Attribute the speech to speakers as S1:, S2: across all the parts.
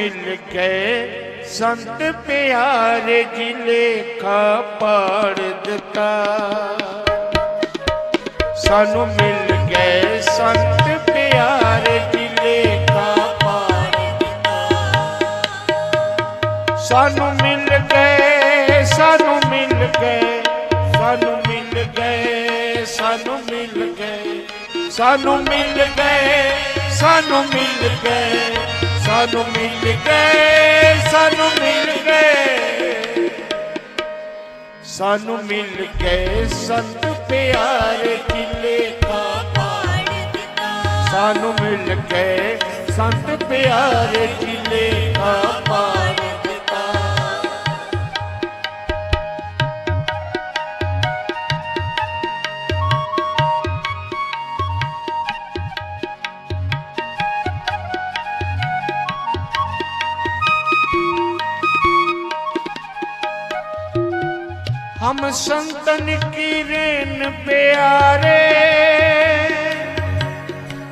S1: ਮਿਲ ਗਏ। ਸੰਤ ਪਿਆਰੇ ਜੀ ਲੇਖਾ ਪਾੜ ਦਿੱਤਾ। ਸਾਨੂੰ ਮਿਲ ਗਏ ਸੰਤ ਪਿਆਰੇ ਜੀ ਲੇਖਾ ਪਾੜ ਦਿੱਤਾ। ਸਾਨੂੰ ਮਿਲ ਗਏ, ਸਾਨੂੰ ਮਿਲ ਗਏ, ਸਾਨੂੰ ਮਿਲ ਗਏ, ਸਾਨੂੰ ਮਿਲ ਗਏ। ਸਾਨੂੰ ਮਿਲ ਗਏ, ਸਾਨੂੰ ਮਿਲ ਗਏ। ਸਾਨੂੰ ਮਿਲ ਗਏ ਸਾਨੂੰ ਮਿਲ ਗਏ ਸਾਨੂੰ ਮਿਲ ਗਏ ਸੰਤ ਪਿਆਰੇ ਕਿਲੇ ਕਾ ਪਾੜ ਦਿੱਤਾ। ਸਾਨੂੰ ਮਿਲ ਗਏ ਸੰਤ ਪਿਆਰੇ ਕਿਲੇ ਕਾ ਪਾੜ हम संतन की रेन प्यारे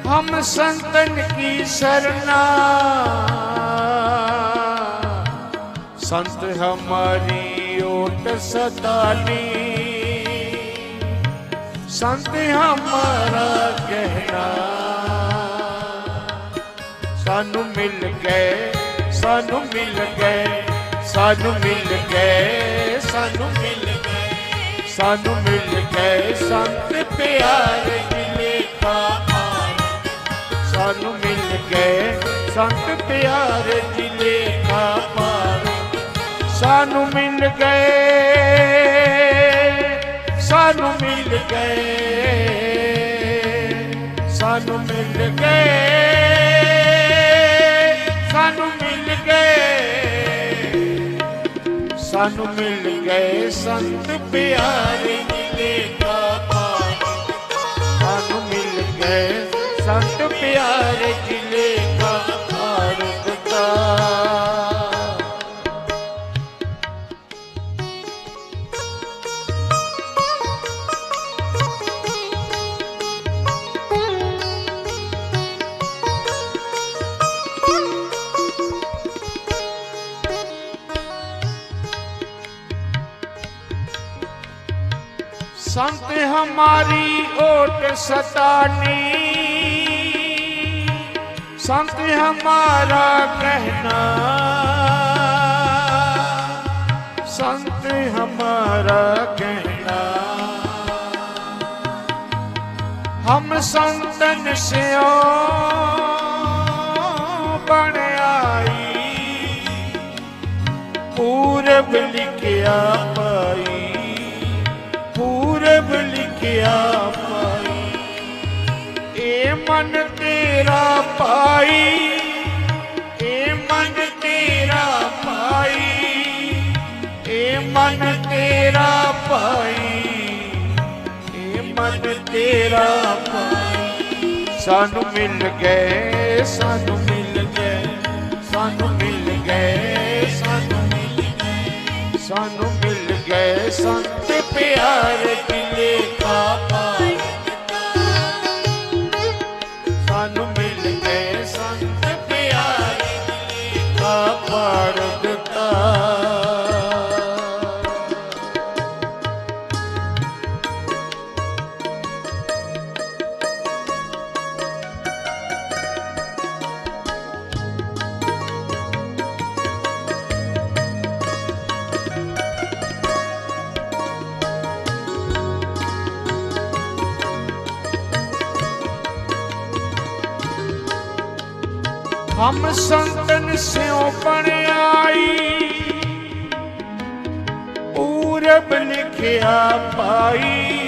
S1: हम संतन की सरना संत हमारी ओट सदाली संत हमारा गहना सानू मिल गए सानू मिल गए सानू मिल गए सानू मिल ਸਾਨੂੰ ਮਿਲ ਗਏ ਸੰਤ ਪਿਆਰੇ ਜਿਲੇ ਕਾ ਪਾਰ ਸਾਨੂੰ ਮਿਲ ਗਏ ਸੰਤ ਪਿਆਰੇ ਜਿਲੇ ਕਾ ਪਾਰ ਸਾਨੂੰ ਮਿਲ ਗਏ, ਸਾਨੂੰ ਮਿਲ ਗਏ, ਸਾਨੂੰ ਮਿਲ ਗਏ, ਸਾਨੂੰ ਮਿਲ ਗਏ। ਸਾਨੂੰ ਮਿਲ ਗਏ ਸੰਤ ਪਿਆਰੇ ਜਿਲੇ ਕਾ ਪਾਰ ਸਾਨੂੰ ਮਿਲ ਗਏ ਸੰਤ ਪਿਆਰੇ ਜਿਲੇ हमारी ओट सतानी संत हमारा कहना संत हमारा कहना हम संतन से बन आई पूरब लिखिया पाई पूरब ਲਿਖਿਆ ਪਾਈ ਇਹ ਮਨ ਤੇਰਾ ਪਾਈ ਇਹ ਮਨ ਤੇਰਾ ਪਾਈ ਇਹ ਮਨ ਤੇਰਾ ਪਾਈ ਇਹ ਮਨ ਤੇਰਾ ਪਾਈ ਸਾਨੂੰ ਮਿਲ ਗਏ, ਸਾਨੂੰ ਮਿਲ ਗਏ, ਸਾਨੂੰ ਮਿਲ ਗਏ, ਸਾਨੂੰ ਮਿਲ ਗਏ, ਸਾਨੂੰ ਗਏ ਸੰਤ ਪਿਆਰੇ ਦਿਲੇ ਕਾ ਹਮ ਸੰਤਨ ਸਿਉ ਬਣ ਪੂਰਬ ਲਿਖਿਆ ਪਾਈ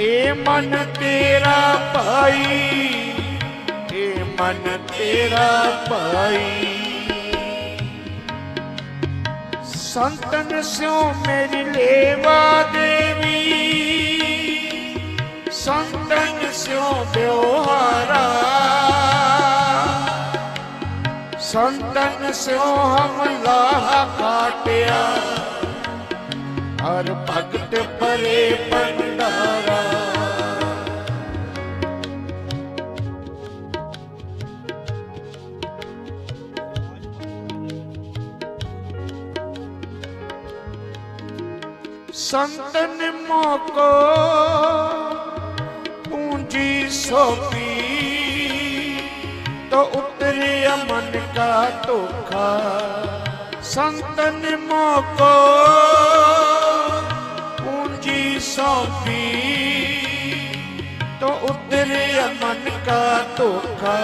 S1: ਏ ਮਨ ਤੇਰਾ ਭਾਈ, ਏ ਮਨ ਤੇਰਾ ਭਾਈ। ਸੰਤਨ ਸਿਉ ਮੇਰੀ ਲੇਵਾ ਦੇਵੀ ਸਿਉ ਹਮਲਾ ਕਾਟਿਆ। ਹਰ ਭਗਤ ਪਰੇ ਪੰਡਾਰਾ ਸੰਤਨ ਮੋਕੋ ਪੂੰਜੀ ਸੋਪੀ तो उतरिया मन का धोखा संतन मोको पूंजी सौंपी तो उतरिया मन का धोखा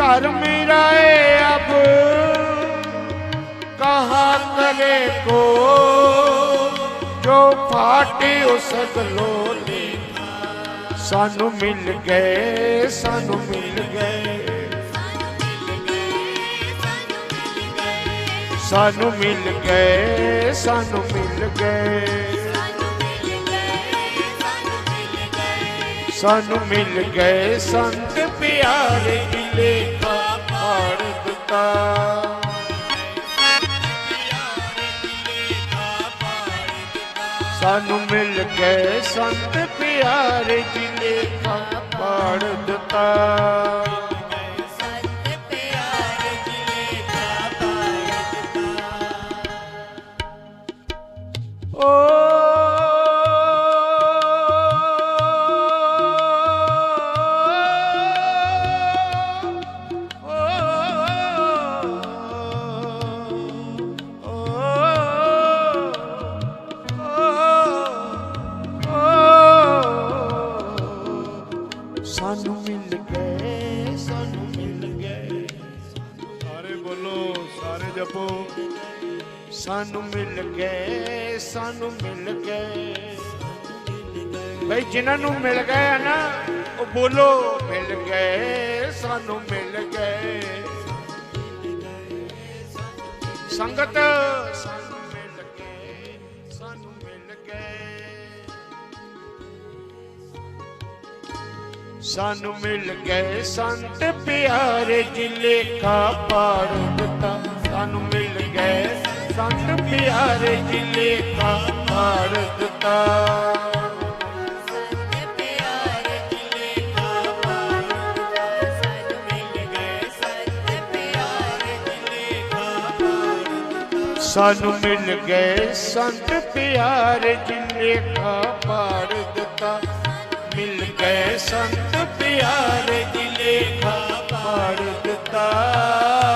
S1: धर्म राय अब कहा करे को जो फाटे उस गलोले ਸਾਨੂੰ ਮਿਲ ਗਏ, ਸਾਨੂੰ ਮਿਲ ਗਏ। ਸਾਨੂੰ ਮਿਲ ਗਏ, ਸਾਨੂੰ ਮਿਲ ਗਏ। ਸਾਨੂੰ ਮਿਲ ਗਏ, ਸੰਤ ਪਿਆਰੇ ਦਿਲੇ ਕਾ ਪਾੜ ਦਿੱਤਾ। ਸਾਨੂੰ ਮਿਲ ਗਏ ਸੰਤ ਪਿਆਰੇ ਦਿਲੇ ਕਾ ਪਾੜ ਦਿੱਤਾ। ਓ ਸਾਨੂੰ ਮਿਲ ਗਏ, ਸਾਨੂੰ ਮਿਲ ਗਏ। ਬਈ ਜਿਨ੍ਹਾਂ ਨੂੰ ਮਿਲ ਗਏ ਆ ਨਾ, ਉਹ ਬੋਲੋ, ਮਿਲ ਗਏ, ਸਾਨੂੰ ਮਿਲ ਗਏ। ਸੰਗਤ, ਸਾਨੂੰ ਮਿਲ ਗਏ, ਸਾਨੂੰ ਮਿਲ ਗਏ। ਸਾਨੂੰ ਮਿਲ ਗਏ ਸੰਤ ਪਿਆਰੇ ਜਿਲੇ ਕਾ ਪਾੜ ਦਿੱਤਾ। ਸੰਤ ਪਿਆਰੇ ਜਿਲੇ ਕਾ ਪਾੜ ਦਿੱਤਾ। ਸਾਨੂੰ ਮਿਲ ਗਏ ਸੰਤ ਪਿਆਰੇ ਜਿਲੇ ਕਾ ਪਾੜ ਦਿੱਤਾ। ਮਿਲ ਗਏ ਸੰਤ ਪਿਆਰੇ ਜਿਲੇ ਕਾ ਪਾੜ ਦਿੱਤਾ।